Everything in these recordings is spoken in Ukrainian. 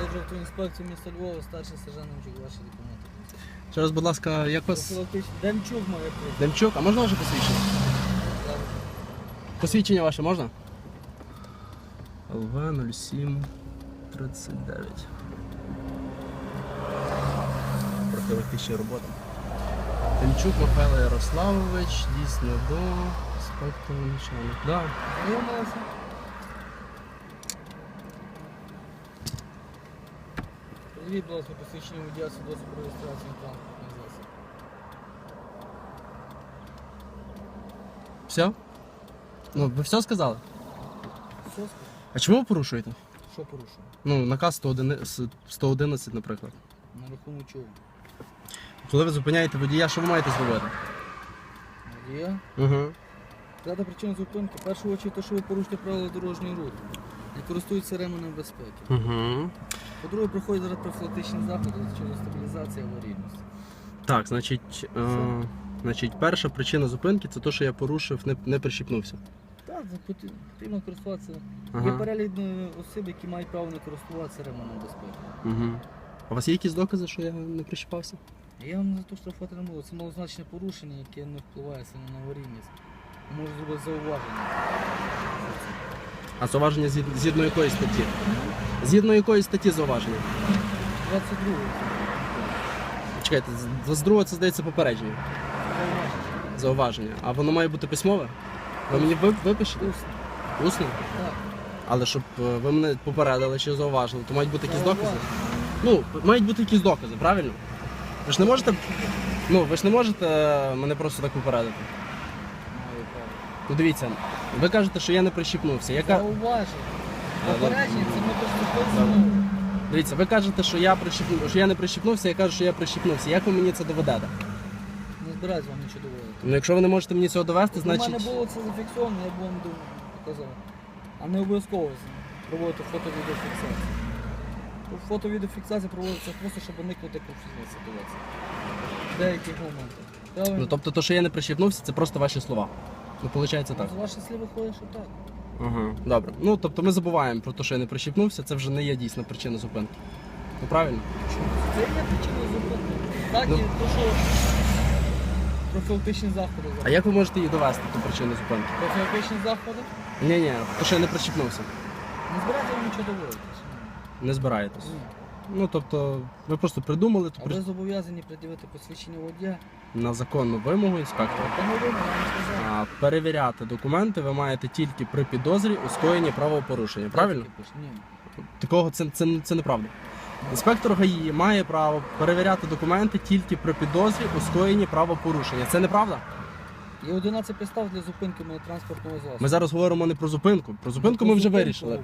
Доджу автоінспекцію міста Львова, старший сержант Немчук, ваші документи. Ще раз, будь ласка, як вас. Демчук має прийти. Демчук, а можна ваше посвідчення? Посвідчення ваше можна? ЛВ 07 39. Профілактичні роботи. Демчук Михайло Ярославович, дійсно до інспектора начальник. Да. Знайомилися? Будь ласка, посвідчення водія свідоцтво про реєстрацію транспортних засобів. Все? Ну, ви все сказали? Що сказав? А чому ви порушуєте? Що порушив? Ну, наказ 111, 111, наприклад. На рахунок чого? Коли ви зупиняєте водія, що ви маєте зробити? Водія? Угу. Сказати причину зупинки. В першу очі, те, що ви порушите правила дорожньої руху. Не користуються ременем безпеки. Угу. По-друге, проходять зараз профілактичні заходи через стабілізацію аварійності. Так, значить, е, значить, перша причина зупинки це те, що я порушив, не, не прищіпнувся. Так, потрібно- потрібно користуватися. Є Ага. перелік е, осіб, які мають право не користуватися ременем безпеки. Угу. А у вас є якісь докази, що я не прищіпався? Я вам за то штрафувати не буду. Це малозначне порушення, яке не впливає сильно на аварійність. Можу зробити зауваження. А зауваження згід- згідно якої статті? Згідно якої статті зауваження? 22 Чекайте, з- з другого це здається попередження. зауваження. А воно має бути письмове? Ви мені ви- випишете? Усно. Усно? Так. Але щоб е, ви мене попередили чи зауважили, то мають бути якісь докази? Ну, мають бути якісь докази, правильно? Ви ж не можете. Ну, ви ж не можете е, мене просто так попередити. Маю право. Ну дивіться, ви кажете, що я не прищіпнувся. Яка... Зауваження. Попередження це ми поступили знову. Дивіться, ви кажете, що я прищіпну... що я не прищіпнувся, я кажу, що я прищіпнувся. Як ви мені це доведете? Не збираюсь вам нічого доводити. Ну, якщо ви не можете мені цього довести, У мене значить. було це зафіксовано, я б вам показав. А не обов'язково проводити фото-відеофіксацію. Фото-відеофіксація проводиться просто, щоб уникнути конфліктної ситуації. В деяких моментах. Ну тобто, то, що я не прищіпнувся, це просто ваші слова. Ну, виходить так. З ваших слів виходить, що так. Ага. Добре. Ну тобто ми забуваємо про те, що я не прищіпнувся, це вже не є дійсна причина зупинки. Ну правильно? Це є причина зупинки. Так, Ну. і то, що профілактичні заходи. А як ви можете її довести, ту причину зупинки? Профілактичні заходи? Ні, ні, то, що я не прищіпнувся. Не збирайте вам нічого доводити. Не збираєтесь. Ні. Ну тобто, ви просто придумали то А ви зобов'язані пред'явити посвідчення водія. на законну вимогу інспектора. Та не ви, я вам сказав. А перевіряти документи ви маєте тільки при підозрі у скоєнні правопорушення. Правильно? Таке пише. Ні. Такого це, це, це неправда. Інспектор ГАІ має право перевіряти документи тільки при підозрі у скоєнні правопорушення. Це неправда? Є 11 підстав для зупинки мене транспортного засобу. Ми зараз говоримо не про зупинку. Про зупинку Про ми вже вирішили.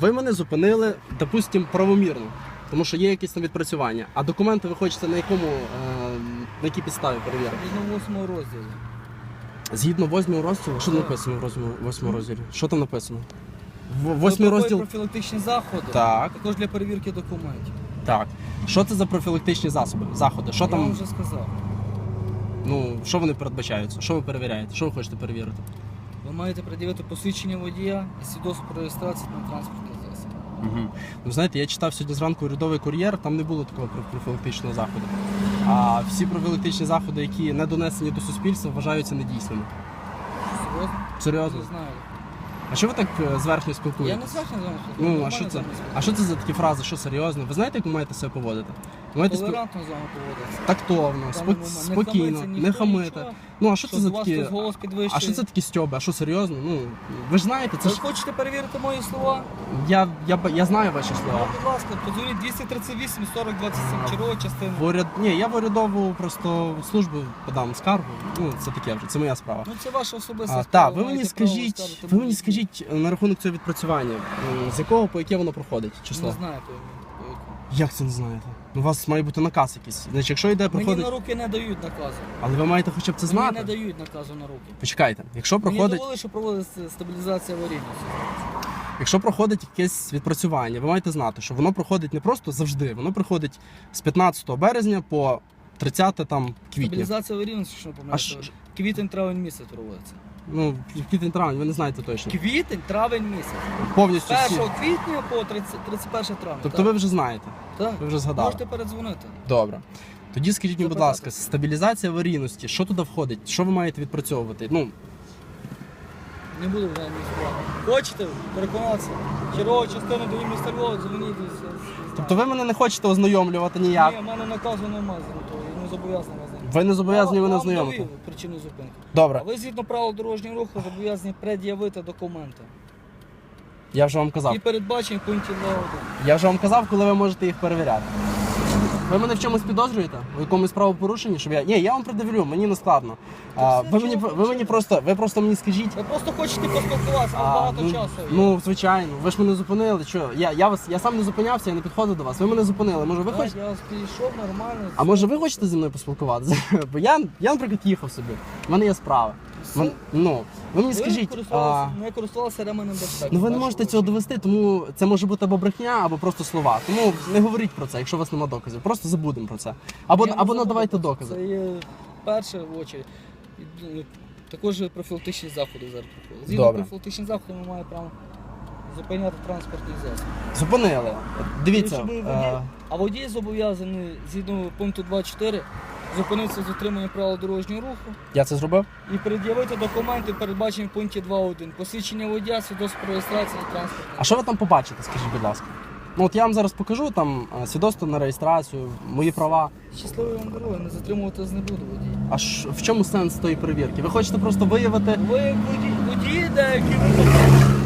Ви мене зупинили, допустимо, правомірно, тому що є якісь там відпрацювання. А документи ви хочете на якому е, на якій підставі перевірити? Згідно 8 розділу. Згідно восьмого розділу, що Так. написано в восьмому, восьмому розділі? Що там написано? В- Ви Восьмий проходите розділ. профілактичні заходи. Так. Також для перевірки документів. Так. Що це за профілактичні засоби? Заходи? Що Я вам там? вже сказав. Ну що вони передбачаються? Що ви перевіряєте? Що ви хочете перевірити? Ви маєте пред'явити посвідчення водія і свідоцтво про реєстрацію на транспортний засіб. Угу. Ну знаєте, я читав сьогодні зранку урядовий кур'єр, там не було такого профілактичного заходу. А всі профілактичні заходи, які не донесені до суспільства, вважаються недійсними. Серйозно? Серйозно. Не знаю. А що ви так е, спілкуєтесь? Я не що з вами Ну, а що це? А що це за такі фрази? Що серйозно? Ви знаєте, як ви маєте себе поводити? Маєте спіл... Толерантно з вами тактовно, В спо... момент. Не спокійно, хамиться не хамити. нічого. Ну а що це з за вас такі? хтось голос підвищує? А що це такі стьоби? А що серйозно? Ну ви ж знаєте, це Ви ж хочете перевірити мої слова? я, я, б- я знаю ваші слова. будь ласка, подзвоніть 238 40 27 чергова частина. В уряд... Ні, я в урядову просто службу подам скаргу. Ну це таке вже, це моя справа. Ну це ваша особиста А, справа. так, ви мені маєте право скажіть, скаржити ви мені будь-яку. скажіть е, на рахунок цього відпрацювання, м, з якого по яке воно проходить число? Не якому. Як це не знаєте? У вас має бути наказ якийсь. Значить, якщо йде Мені на руки не дають наказу. але ви маєте хоча б це знати. Мені не дають наказу на руки. Почекайте, якщо Мені проходить, довели, що проводиться стабілізація аварійності. якщо проходить якесь відпрацювання, ви маєте знати, що воно проходить не просто завжди, воно проходить з 15 березня по 30 там квітня. Стабілізація аварійності, що помиляється. ш- Квітень травень місяць проводиться. Ну, квітень травень, ви не знаєте точно. Квітень, травень місяць. Повністю всі. 1 квітня по 30, 31 травня. Тобто ви вже знаєте, так. ви вже згадали. Можете передзвонити. Добре. Тоді скажіть мені, будь Запитати. ласка, стабілізація аварійності, що туди входить? Що ви маєте відпрацьовувати? Ну, Не буду вже мені справи. Хочете переконатися? Чергова частина до міста Львова, дзвоніть. і все, все тобто ви мене не хочете ознайомлювати ніяк. Ні, в мене наказу немає за того, я не зобов'язаний. Ви не зобов'язані мене Вам знайомити. довів причину зупинки. Добре, А ви згідно правил дорожнього руху зобов'язані пред'явити документи. я вже вам казав. І передбачені в пункті 2.1. Я вже вам казав, коли ви можете їх перевіряти. Ви мене в чомусь підозрюєте? У якомусь правопорушенні? Щоб я. Ні, я вам придивлю, мені не складно. А, ви, мені, ви мені просто, ви просто мені скажіть. Ви просто хочете поспілкуватися, А, багато ну, часу. є. ну, звичайно, ви ж мене зупинили. Що? Я, я, вас, я сам не зупинявся, я не підходив до вас. Ви мене зупинили. Може, ви Так, хочете. Я вас підійшов нормально. А може ви хочете зі мною поспілкуватися? Бо я, я, наприклад, їхав собі. У мене є справи. Все. Ну, ви мені скажіть, а, не користувалися ременем безпеки. ну ви не Вашого можете цього довести, тому це може бути або брехня, або просто слова. Тому не говоріть про це, якщо у вас немає доказів. Просто забудемо про це. Або, Я не або забуду надавайте докази. Це є перше в очі. І, ну, Також профілактичні заходи зараз проходять. Згідно Добре. профілактичних заходів ми маємо право зупиняти транспортний засіб. Зупинили. Дивіться. Якщо ви е, А водій зобов'язаний згідно пункту 2.4 зупинитися з дотримання правил дорожнього руху я це зробив? і пред'явити документи, передбачені в пункті 2.1. Посвідчення водія, свідоцтво про реєстрацію транспорту. А що ви там побачите, скажіть, будь ласка? Ну от я вам зараз покажу там е, свідоцтво на реєстрацію, мої права. Щасливої вам дороги, не затримуватись не буду водій. А ш- в чому сенс тої перевірки? Ви хочете просто виявити. Ви водії, водії деякі випадки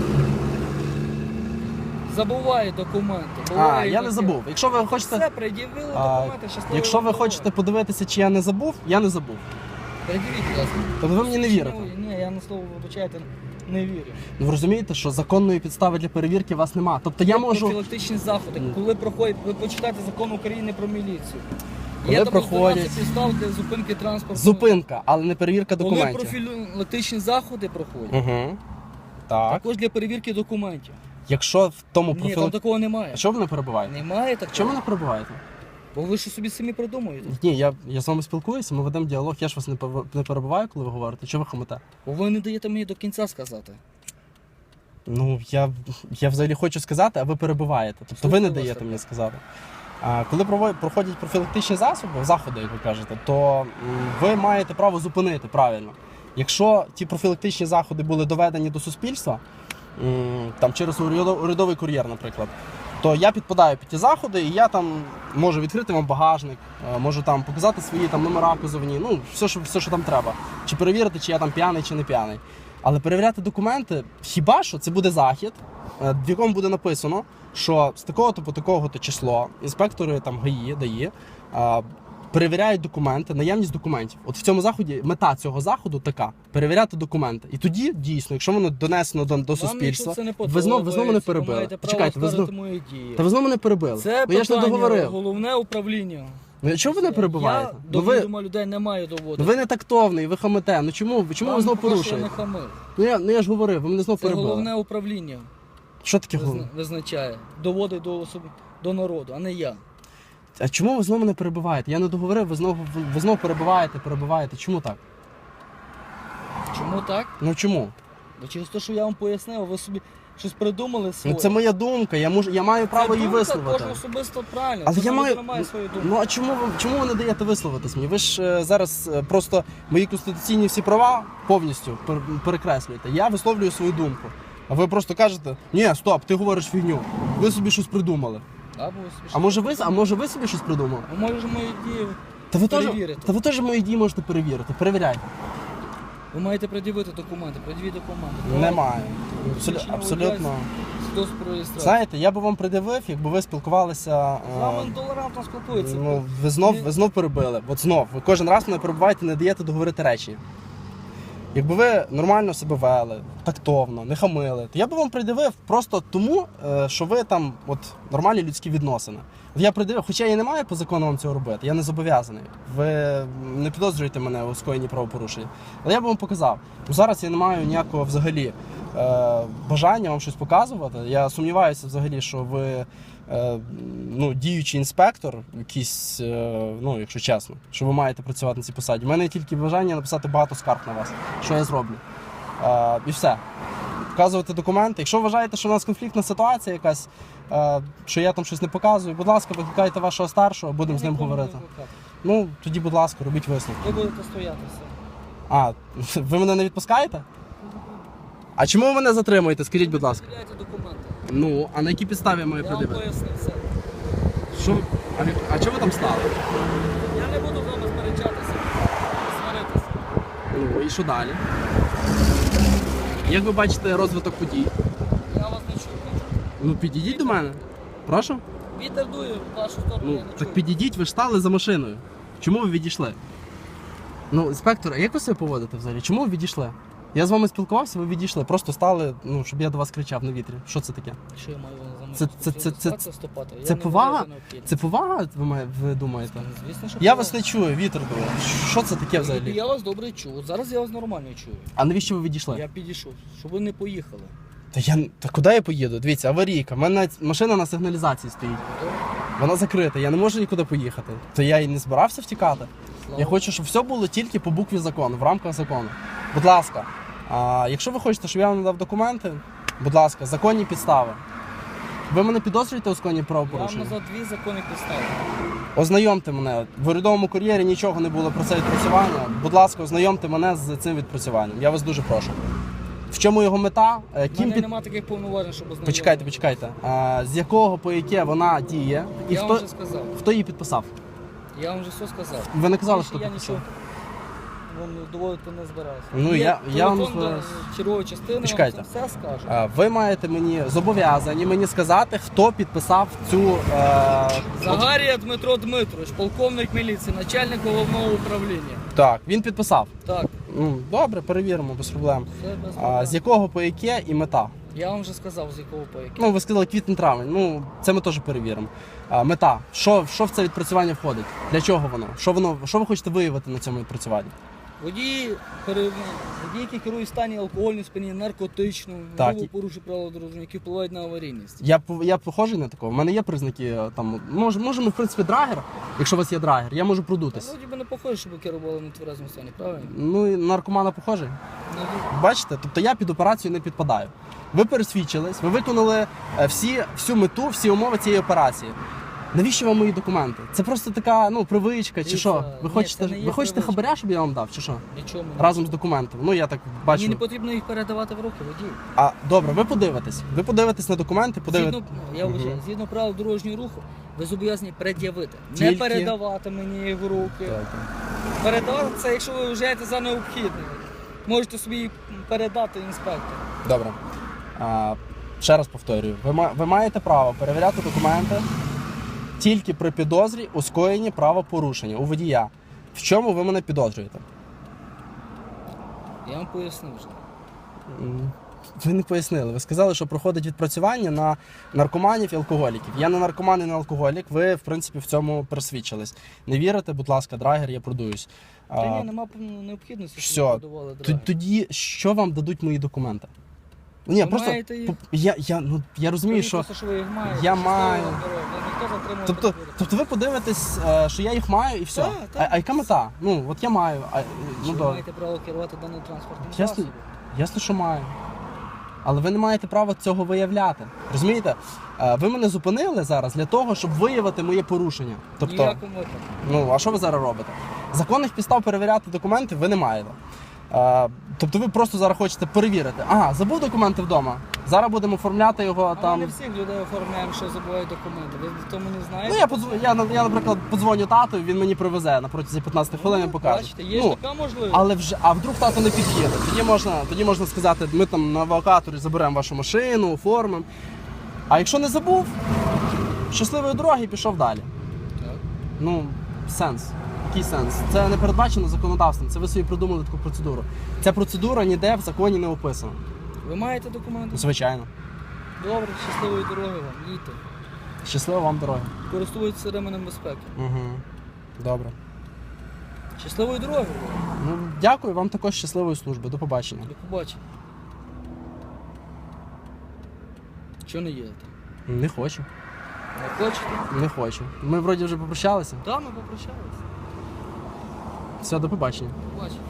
забувають документи. А, я не забув. Якщо ви хочете. Все, пред'явили документи, щасливої Якщо ви хочете подивитися, чи я не забув, я не забув. Пред'явіть, будь ласка. Тобто ви мені не вірите. Ні, я на слово вибачайте, не вірю. Ну, ви розумієте, що законної підстави для перевірки у вас нема. Тобто я можу. профілактичні заходи, коли проходять, ви почитайте закон України про міліцію. Коли Є там проходять- 12 підстав для зупинки транспорту. Зупинка, але не перевірка Коли документів. профілактичні заходи проходять, Угу. Так. також для перевірки документів. Якщо в тому Ні, там такого немає. А Що ви не перебуваєте? Немає такого. Чому ви не перебуваєте? Бо ви що собі самі придумуєте. Ні, я, я з вами спілкуюся, ми ведемо діалог, я ж вас не, пов- не перебуваю, коли ви говорите. Чого ви хамите? Бо ви не даєте мені до кінця сказати. Ну, я, я взагалі хочу сказати, а ви перебуваєте. Тобто ви не Слухаю вас даєте мені сказати. А коли проходять профілактичні засоби, заходи, як ви кажете, то м, ви маєте право зупинити правильно. Якщо ті профілактичні заходи були доведені до суспільства, там через урядовий кур'єр, наприклад, то я підпадаю під ті заходи, і я там можу відкрити вам багажник, е, можу там показати свої там номера кузовні, ну все, що все, що там треба. Чи перевірити, чи я там п'яний, чи не п'яний. Але перевіряти документи, хіба що це буде захід, е, в якому буде написано, що з такого-то по такого-то число інспектори там ГАІ, ДАІ е, перевіряють документи, наявність документів. От в цьому заході мета цього заходу така: перевіряти документи. І тоді дійсно, якщо воно донесено до, до суспільства, це не ви знову ви знову ви перебили. Почекайте, ви знову мої дії. та ви знову мене перебили. Це ну, я ж не договорив. головне управління. Ну чому ви не перебуваєте? Я Ну до ви, відома людей не маю доводити. ну, ви не тактовний, ви хамите. Ну чому, ви- чому ви знову також я порушуєте? не. Ну я, ну я ж говорив, ви мене знову Це перебили. головне управління Що таке головне? визначає. Доводить до особ... до народу, а не я. А чому ви знову мене перебиваєте? Я не договорив, ви знову ви, знову перебиваєте, перебиваєте. Чому так? Чому так? Ну чому? Бо через те, що я вам пояснив, ви собі щось придумали Ну це моя думка, я можу, я маю право Це її думка висловити. Кожен особисто правильно. Але я маю. має свою думку. Ну а чому ви чому ви не даєте висловитись мені? Ви ж е, зараз е, просто мої конституційні всі права повністю пер- перекреслюєте. Я висловлюю свою думку. А ви просто кажете, ні, стоп, ти говориш фігню. Ви собі щось придумали. Або А може ви а може ви собі щось придумали? А може мої дії Та ви теж Перевірити. та ви теж мої дії можете перевірити. Перевіряйте. ви маєте пред'явити документи, пред'явіть документи. Немає. Абсолю- Абсолютно. реєстрацію. Знаєте, я би вам придивив, якби ви спілкувалися. З е, толерантно спілкується. Ну, ви знов, ви знов перебили. От знов. Ви кожен раз мене перебуваєте, не даєте договорити речі. Якби ви нормально себе вели, тактовно, не хамили, то я би вам придивив просто тому, е, що ви там от нормальні людські відносини. Я придивив, хоча я не маю по закону вам цього робити, я не зобов'язаний. Ви не підозрюєте мене у скоєнні правопорушення. Але я би вам показав. Зараз я не маю ніякого взагалі бажання вам щось показувати. Я сумніваюся взагалі, що ви е, ну, діючий інспектор, якийсь, е, ну, якщо чесно, що ви маєте працювати на цій посаді. У мене є тільки бажання написати багато скарг на вас. Що я зроблю? Е, і все. Показувати документи. Якщо вважаєте, що у нас конфліктна ситуація якась, е, що я там щось не показую, будь ласка, викликайте вашого старшого, будемо з ним говорити. Ну, тоді, будь ласка, робіть висновки. Ви будете стояти все. А, ви мене не відпускаєте? А чому ви мене затримуєте? Скажіть, будь ласка. Перевіряйте документи. Ну, а на якій підставі я маю Я вам придивити? пояснив все. Що? А, а чого ви там стали? Я не буду з вами сперечатися, сваритися. Ну, і що далі? Як ви бачите розвиток подій? Я вас не чую. Ну, підійдіть до мене. Прошу? Вітер дує в вашу сторону, Ну, не так чую. підійдіть, ви ж стали за машиною. Чому ви відійшли? Ну, інспектор, а як ви себе поводите взагалі? Чому ви відійшли? Я з вами спілкувався, ви відійшли. Просто стали, ну, щоб я до вас кричав на вітрі. Що це таке? Що я маю за мною Це- це- це- це-? Я це не повага? за. Це повага, ви, має- ви думаєте? Звісно, що Я вас не чую, вітер дує. Що це таке взагалі? Я вас добре чую. От Зараз я вас нормально чую. А навіщо ви відійшли? Я підійшов, щоб ви не поїхали. Та я та куди я поїду? Дивіться, аварійка. У мене машина на сигналізації стоїть. Вона закрита, я не можу нікуди поїхати. То я і не збирався втікати. Слава Я хочу, щоб все було тільки по букві закону, в рамках закону. Будь ласка, а, якщо ви хочете, щоб я вам надав документи, будь ласка, законні підстави. Ви мене підозрюєте у скоєнні Я вам правопорушення? назвав дві законні підстави. Ознайомте мене. В урядовому кур'єрі нічого не було про це відпрацювання. Будь ласка, ознайомте мене з цим відпрацюванням. Я вас дуже прошу. В чому його мета? Е, У Ким мене під... немає таких повноважень, щоб ознайомити. Почекайте, почекайте. А, з якого по яке вона діє? І Я хто, вам вже сказав. хто її підписав? Я вам вже все сказав. Ви не казали, Більше що я підписав. нічого вам доводити не збираюся. Ну, я- я вам збираюсь. частини, Почекайте. вам все скажу. А, Ви маєте мені зобов'язані мені сказати, хто підписав цю. Е... Загарія Дмитро Дмитрович, полковник міліції, начальник головного управління. Так, він підписав. Так, Ну, добре, перевіримо, без проблем. все без А, проблем. з якого по яке і мета? Я вам вже сказав, з якого по який. Ну, ви сказали квітень травень. Ну, це ми теж перевіримо. А, мета. Що, що в це відпрацювання входить? Для чого воно? Що воно? Що ви хочете виявити на цьому відпрацюванні? Водії, пере... водії, які керують в стані алкогольного сп'яніння, наркотичного, Так, грубо порушують правила дорожнього, які впливають на аварійність. Я пов- я похожий на такого. У мене є признаки е, там. Може, можемо, в принципі, драгер. Якщо у вас є драгер, я можу продутись. вроді би не похоже, щоб ви керували на тверезому стані, правильно? Ну і наркомана похожий. Ну, Бачите, тобто я під операцію не підпадаю. Ви пересвідчились, ви виконали е, всі, всю мету, всі умови цієї операції. Навіщо вам мої документи? Це просто така ну привичка, чи Дивіться, що? Ви ні, хочете, це не є ви хочете привичка. хабаря, щоб я вам дав, чи що? Нічому Разом з документом. Ну я так бачу. Мені не потрібно їх передавати в руки водію. А добре, ви подивитесь. Ви подивитесь на документи, подивитесь. Згідно, я вважаю, згідно правил дорожнього руху, ви зобов'язані пред'явити. Тільки- Не передавати мені їх в руки. Передавати це, якщо ви вважаєте за необхідне. Можете собі їх передати інспектору. Добре. А, ще раз повторюю, ви, ма- ви маєте право перевіряти документи тільки при підозрі у скоєнні правопорушення у водія. В чому ви мене підозрюєте? Я вам пояснив вже. Ви не пояснили. Ви сказали, що проходить відпрацювання на наркоманів і алкоголіків. Я не наркоман і не алкоголік. Ви, в принципі, в цьому просвідчились. Не вірите, будь ласка, драгер, я продуюсь. Та ні, нема необхідності, Все. щоб т- драгер. Тоді що вам дадуть мої документи? Ні, Ви просто маєте їх. я, я, ну, я розумію, що. що ви їх маєте. Я Щасливо маю. вам дороги. Ніхто затримувати Тобто, тобто ви подивитесь, е, що я їх маю і все. Так, так. А, а яка мета? Ну, от я маю. А, е, Чи ну, ви добре. маєте право керувати даним транспортним Ясно, засобом? ясно, що маю. Але ви не маєте права цього виявляти. Розумієте? Е, Ви мене зупинили зараз для того, щоб виявити моє порушення. Тобто, Ніякому випадку. ну а що ви зараз робите? Законних підстав перевіряти документи ви не маєте. Тобто ви просто зараз хочете перевірити. Ага, забув документи вдома. Зараз будемо оформляти його А ми там. не всіх людей оформляємо, що забувають документи. Ви в тому не знаєте? Ну я подзв... я, на- я, наприклад, подзвоню тату, він мені привезе на протязі 15 хвилин і покаже. Бачите, є ну, ж така можливість. Але вже, а вдруг тато не під'їде? Тоді можна, тоді можна сказати, ми там на евакуаторі заберемо вашу машину, оформимо. А якщо не забув, щасливої дороги і пішов далі. Так. Ну, сенс. Який сенс? Це не передбачено законодавством, це ви собі придумали таку процедуру. Ця процедура ніде в законі не описана. Ви маєте документи? Звичайно. Добре, щасливої дороги вам. Їдьте. Щасливо вам дороги. Користуйтеся ременем безпеки. Угу. Добре. Щасливої дороги. Ну, дякую вам також щасливої служби. До побачення. До побачення. Чого не їдете? Не хочу. Не хочете? Не хочу. Ми вроді вже попрощалися. Так, ми попрощалися. Все, до побачення. Побачення.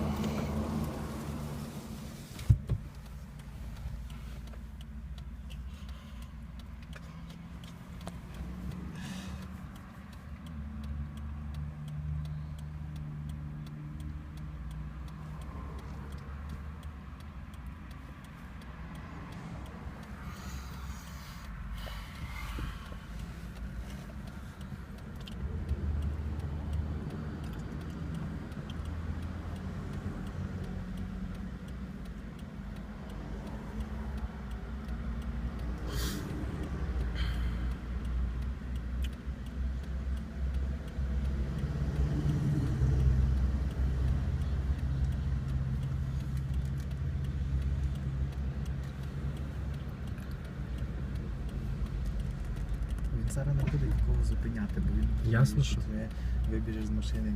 Зараз не буде нікого зупиняти, бо він Ясно, що. ти вибіжеш з машини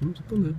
Ну, зупини.